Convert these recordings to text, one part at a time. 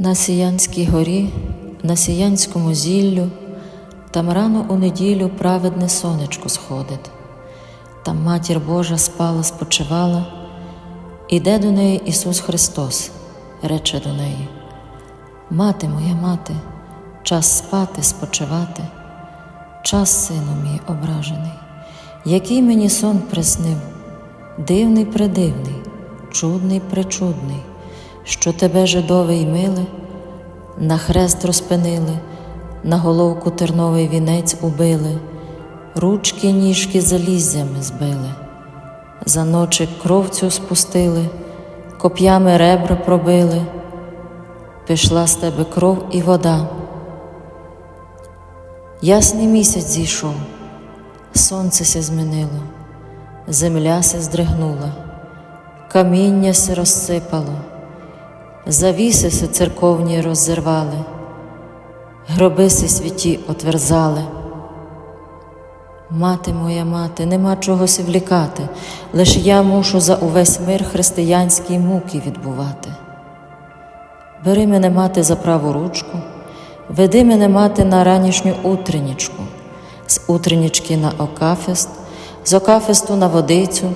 На Сіянській горі, на Сіянському зіллю, там рано у неділю праведне сонечко сходить. Там матір Божа спала, спочивала, іде до неї Ісус Христос, рече до неї: Мати моя мати, час спати, спочивати, час, сину мій ображений, який мені сон приснив, дивний придивний, чудний причудний, що тебе жидовий мили, на хрест розпинили, на головку терновий вінець убили, ручки ніжки заліззями збили, за ночі кров цю спустили, коп'ями ребра пробили, пішла з тебе кров і вода. Ясний місяць зійшов, сонце се змінило, земля се здригнула, каміння се розсипало, завіси церковні роззервали, гроби се святі отверзали. Мати моя мати, нема чогось влікати, лиш я мушу за увесь мир християнській муки відбувати. Бери мене мати за праву ручку, веди мене мати на ранішню утреннічку, з утреннічки на окафест, з окафесту на водицю,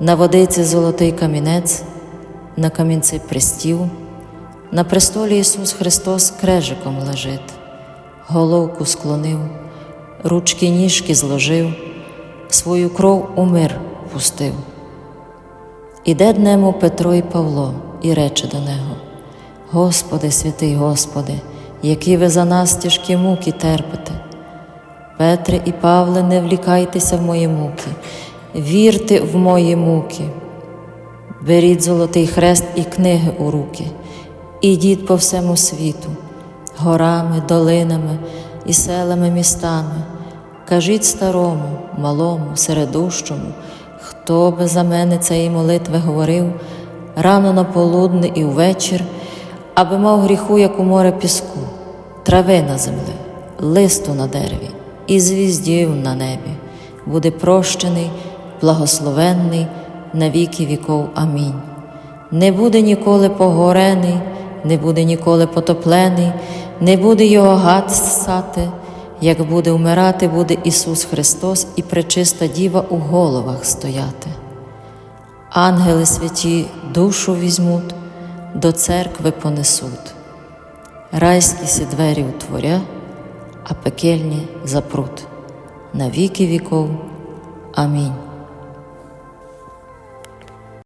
на водиці золотий камінець, на камінці пристів, на престолі Ісус Христос крежиком лежить, головку склонив, ручки ніжки зложив, свою кров у мир пустив. Іде днему Петро і Павло і рече до нього: Господи, святий Господи, які ви за нас тяжкі муки терпите. Петре і Павле, не влікайтеся в мої муки, вірте в мої муки. Беріть золотий хрест і книги у руки, ідіть по всьому світу, горами, долинами і селами містами. Кажіть старому, малому, середущому, хто би за мене цієї молитви говорив рано на полудне і ввечір, аби мав гріху, як у море піску, трави на землі, листу на дереві і звіздів на небі, буде прощений, благословенний на віки віков. Амінь. Не буде ніколи погорений, не буде ніколи потоплений, не буде його гад ссати, як буде вмирати, буде Ісус Христос і пречиста Діва у головах стояти. Ангели святі душу візьмуть, до церкви понесуть. Райські сі двері утворя, а пекельні запрут. На віки віков. Амінь.